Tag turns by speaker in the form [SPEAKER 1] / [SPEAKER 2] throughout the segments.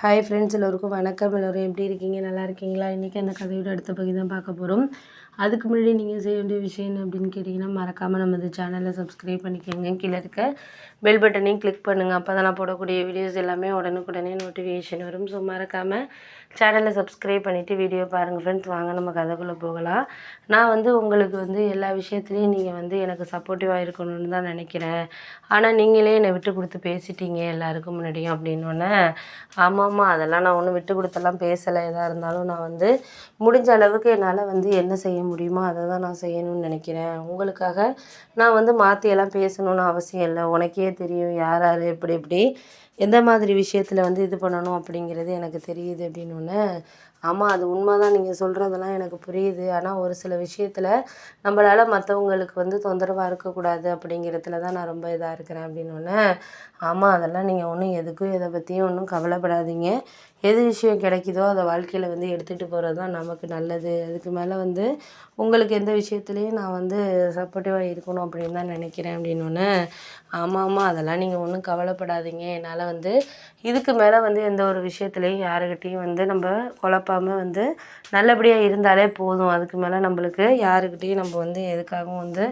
[SPEAKER 1] hi friends எல்லோருக்கும் வணக்கம் எல்லோரும் எப்படி இருக்கீங்க நல்லா இருக்கீங்களா இன்றைக்கி அந்த கதையோட அடுத்த பகுதி தான் பார்க்க போகிறோம் அதுக்கு முன்னாடி நீங்கள் செய்ய வேண்டிய விஷயம் என்ன அப்படின்னு கேட்டிங்கன்னா மறக்காமல் நமது சேனலை சப்ஸ்கிரைப் பண்ணிக்கோங்க கீழே இருக்க பெல் பட்டனையும் கிளிக் பண்ணுங்கள் அப்போ தான் நான் போடக்கூடிய வீடியோஸ் எல்லாமே உடனுக்குடனே நோட்டிஃபிகேஷன் வரும் ஸோ மறக்காமல் சேனலை சப்ஸ்கிரைப் பண்ணிவிட்டு வீடியோ பாருங்கள் ஃப்ரெண்ட்ஸ் வாங்க நம்ம கதைக்குள்ளே போகலாம் நான் வந்து உங்களுக்கு வந்து எல்லா விஷயத்துலேயும் நீங்கள் வந்து எனக்கு சப்போர்ட்டிவாக இருக்கணும்னு தான் நினைக்கிறேன் ஆனால் நீங்களே என்னை விட்டு கொடுத்து பேசிட்டீங்க எல்லாருக்கும் முன்னாடியும் அப்படின்னோடனே ஆமாம் அதெல்லாம் நான் ஒன்றும் விட்டு கொடுத்தெல்லாம் பேசலை எதாக இருந்தாலும் நான் வந்து முடிஞ்ச அளவுக்கு என்னால் வந்து என்ன செய்ய முடியுமோ அதை தான் நான் செய்யணும்னு நினைக்கிறேன் உங்களுக்காக நான் வந்து மாற்றியெல்லாம் பேசணும்னு அவசியம் இல்லை உனக்கே தெரியும் யார் யார் எப்படி எப்படி எந்த மாதிரி விஷயத்தில் வந்து இது பண்ணணும் அப்படிங்கிறது எனக்கு தெரியுது அப்படின்னு ஒன்று ஆமாம் அது உண்மை தான் நீங்கள் சொல்கிறதெல்லாம் எனக்கு புரியுது ஆனால் ஒரு சில விஷயத்தில் நம்மளால் மற்றவங்களுக்கு வந்து தொந்தரவாக இருக்கக்கூடாது அப்படிங்கிறதுல தான் நான் ரொம்ப இதாக இருக்கிறேன் அப்படின்னு ஒன்று ஆமாம் அதெல்லாம் நீங்கள் ஒன்றும் எதுக்கும் எதை பற்றியும் ஒன்றும் கவலைப்படாதீங்க எது விஷயம் கிடைக்குதோ அதை வாழ்க்கையில் வந்து எடுத்துகிட்டு போகிறது தான் நமக்கு நல்லது அதுக்கு மேலே வந்து உங்களுக்கு எந்த விஷயத்துலையும் நான் வந்து சப்போர்ட்டிவாக இருக்கணும் அப்படின்னு தான் நினைக்கிறேன் அப்படின்னோடனே ஆமாம் ஆமாம் அதெல்லாம் நீங்கள் ஒன்றும் கவலைப்படாதீங்க என்னால் வந்து இதுக்கு மேலே வந்து எந்த ஒரு விஷயத்துலையும் யாருக்கிட்டேயும் வந்து நம்ம குழப்பாமல் வந்து நல்லபடியாக இருந்தாலே போதும் அதுக்கு மேலே நம்மளுக்கு யாருக்கிட்டேயும் நம்ம வந்து எதுக்காகவும் வந்து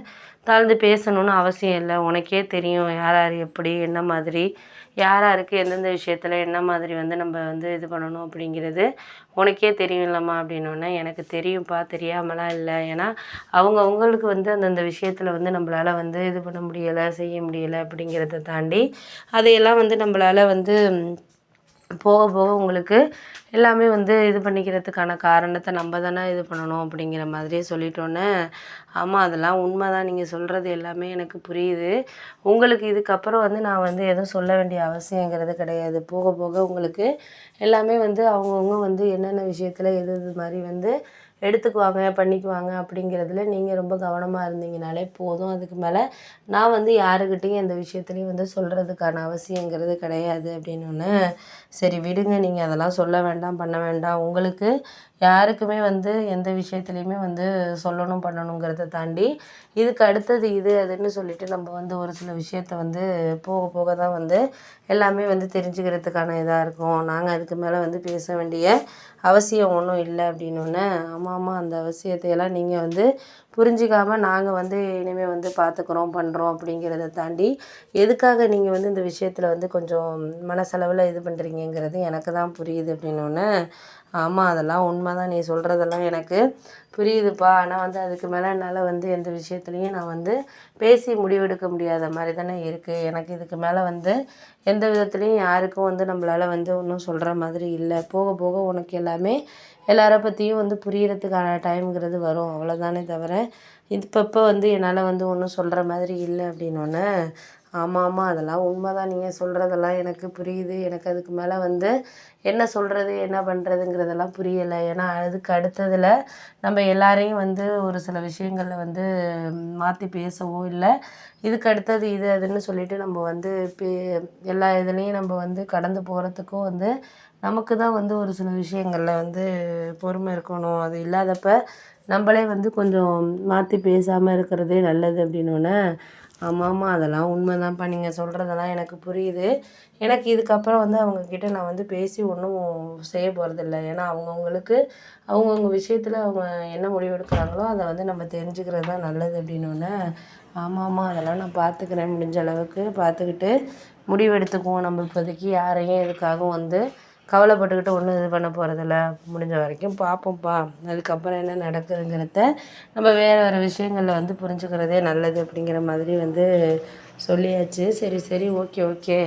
[SPEAKER 1] தாழ்ந்து பேசணும்னு அவசியம் இல்லை உனக்கே தெரியும் யார் யார் எப்படி என்ன மாதிரி யார் யாருக்கு எந்தெந்த விஷயத்தில் என்ன மாதிரி வந்து நம்ம வந்து இது பண்ணணும் அப்படிங்கிறது உனக்கே தெரியும் இல்லைம்மா அப்படின்னோடனே எனக்கு தெரியும்ப்பா தெரியாமலாம் இல்லை ஏன்னா அவங்க அவங்களுக்கு வந்து அந்தந்த விஷயத்தில் வந்து நம்மளால் வந்து இது பண்ண முடியலை செய்ய முடியலை அப்படிங்கிறத தாண்டி அதையெல்லாம் வந்து நம்மளால் வந்து போக போக உங்களுக்கு எல்லாமே வந்து இது பண்ணிக்கிறதுக்கான காரணத்தை நம்ம தானே இது பண்ணணும் அப்படிங்கிற மாதிரியே சொல்லிட்டோன்னே ஆமாம் அதெல்லாம் உண்மை தான் நீங்கள் சொல்கிறது எல்லாமே எனக்கு புரியுது உங்களுக்கு இதுக்கப்புறம் வந்து நான் வந்து எதுவும் சொல்ல வேண்டிய அவசியங்கிறது கிடையாது போக போக உங்களுக்கு எல்லாமே வந்து அவங்கவுங்க வந்து என்னென்ன விஷயத்தில் எது இது மாதிரி வந்து எடுத்துக்குவாங்க பண்ணிக்குவாங்க அப்படிங்கிறதுல நீங்கள் ரொம்ப கவனமாக இருந்தீங்கனாலே போதும் அதுக்கு மேலே நான் வந்து யாருக்கிட்டேயும் எந்த விஷயத்துலையும் வந்து சொல்கிறதுக்கான அவசியங்கிறது கிடையாது அப்படின்னு சரி விடுங்க நீங்கள் அதெல்லாம் சொல்ல வேண்டாம் வேண்டாம் பண்ண வேண்டாம் உங்களுக்கு யாருக்குமே வந்து எந்த விஷயத்துலையுமே வந்து சொல்லணும் பண்ணணுங்கிறத தாண்டி இதுக்கு அடுத்தது இது அதுன்னு சொல்லிட்டு நம்ம வந்து ஒரு சில விஷயத்த வந்து போக போக தான் வந்து எல்லாமே வந்து தெரிஞ்சுக்கிறதுக்கான இதாக இருக்கும் நாங்கள் அதுக்கு மேலே வந்து பேச வேண்டிய அவசியம் ஒன்றும் இல்லை அப்படின்னோடனே ஆமாம் ஆமாம் அந்த அவசியத்தையெல்லாம் நீங்கள் வந்து புரிஞ்சிக்காமல் நாங்கள் வந்து இனிமேல் வந்து பார்த்துக்குறோம் பண்ணுறோம் அப்படிங்கிறத தாண்டி எதுக்காக நீங்கள் வந்து இந்த விஷயத்தில் வந்து கொஞ்சம் மனசளவில் இது பண்ணுறீங்கிறது எனக்கு தான் புரியுது அப்படின்னோடனே ஆமாம் அதெல்லாம் உண்மை உண்மையாக தான் நீ சொல்கிறதெல்லாம் எனக்கு புரியுதுப்பா ஆனால் வந்து அதுக்கு மேலே என்னால் வந்து எந்த விஷயத்துலையும் நான் வந்து பேசி முடிவெடுக்க முடியாத மாதிரி தானே இருக்குது எனக்கு இதுக்கு மேலே வந்து எந்த விதத்துலேயும் யாருக்கும் வந்து நம்மளால் வந்து ஒன்றும் சொல்கிற மாதிரி இல்லை போக போக உனக்கு எல்லாமே எல்லாரை பற்றியும் வந்து புரியறதுக்கான டைம்ங்கிறது வரும் அவ்வளோதானே தவிர இப்போ இப்போ வந்து என்னால் வந்து ஒன்றும் சொல்கிற மாதிரி இல்லை அப்படின்னோடனே ஆமாம் ஆமாம் அதெல்லாம் உண்மை தான் நீங்கள் சொல்கிறதெல்லாம் எனக்கு புரியுது எனக்கு அதுக்கு மேலே வந்து என்ன சொல்கிறது என்ன பண்ணுறதுங்கிறதெல்லாம் புரியலை ஏன்னா அதுக்கு அடுத்ததில் நம்ம எல்லாரையும் வந்து ஒரு சில விஷயங்களில் வந்து மாற்றி பேசவோ இல்லை இதுக்கு அடுத்தது இது அதுன்னு சொல்லிட்டு நம்ம வந்து பே எல்லா இதுலேயும் நம்ம வந்து கடந்து போகிறதுக்கும் வந்து நமக்கு தான் வந்து ஒரு சில விஷயங்களில் வந்து பொறுமை இருக்கணும் அது இல்லாதப்ப நம்மளே வந்து கொஞ்சம் மாற்றி பேசாமல் இருக்கிறதே நல்லது அப்படின்னோடனே ஆமாம்மா அதெல்லாம் உண்மை தான்ப்பா நீங்கள் சொல்கிறதெல்லாம் எனக்கு புரியுது எனக்கு இதுக்கப்புறம் வந்து அவங்கக்கிட்ட நான் வந்து பேசி ஒன்றும் செய்ய போகிறதில்ல ஏன்னா அவங்கவுங்களுக்கு அவங்கவுங்க விஷயத்தில் அவங்க என்ன முடிவு எடுக்கிறாங்களோ அதை வந்து நம்ம தெரிஞ்சுக்கிறது தான் நல்லது அப்படின்னோடனே ஆமாம்மா அதெல்லாம் நான் பார்த்துக்கிறேன் முடிஞ்ச அளவுக்கு பார்த்துக்கிட்டு முடிவெடுத்துக்குவோம் நம்ம இப்போதைக்கு யாரையும் எதுக்காகவும் வந்து கவலைப்பட்டுக்கிட்டு ஒன்றும் இது பண்ண போகிறதில்ல முடிஞ்ச வரைக்கும் பார்ப்போம்ப்பா அதுக்கப்புறம் என்ன நடக்குதுங்கிறத நம்ம வேறு வேறு விஷயங்களில் வந்து புரிஞ்சுக்கிறதே நல்லது அப்படிங்கிற மாதிரி வந்து சொல்லியாச்சு சரி சரி ஓகே ஓகே